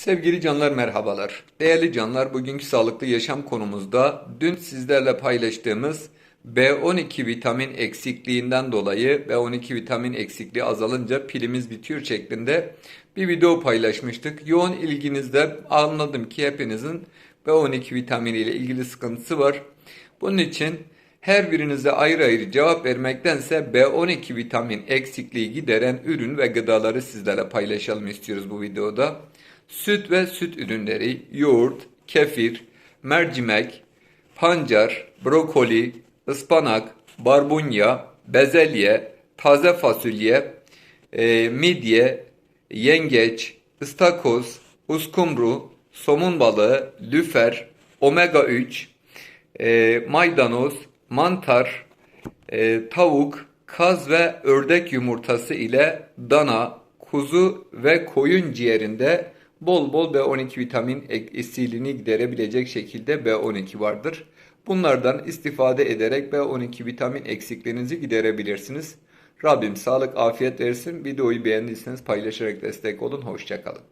Sevgili canlar merhabalar. Değerli canlar bugünkü sağlıklı yaşam konumuzda dün sizlerle paylaştığımız B12 vitamin eksikliğinden dolayı B12 vitamin eksikliği azalınca pilimiz bitiyor şeklinde bir video paylaşmıştık. Yoğun ilginizde anladım ki hepinizin B12 vitamini ile ilgili sıkıntısı var. Bunun için her birinize ayrı ayrı cevap vermektense B12 vitamin eksikliği gideren ürün ve gıdaları sizlerle paylaşalım istiyoruz bu videoda. Süt ve süt ürünleri, yoğurt, kefir, mercimek, pancar, brokoli, ıspanak, barbunya, bezelye, taze fasulye, e, midye, yengeç, ıstakoz, uskumru, somun balığı, lüfer, omega 3, e, maydanoz, mantar, e, tavuk, kaz ve ördek yumurtası ile dana, kuzu ve koyun ciğerinde bol bol B12 vitamin eksikliğini giderebilecek şekilde B12 vardır. Bunlardan istifade ederek B12 vitamin eksikliğinizi giderebilirsiniz. Rabbim sağlık, afiyet versin. Videoyu beğendiyseniz paylaşarak destek olun. Hoşçakalın.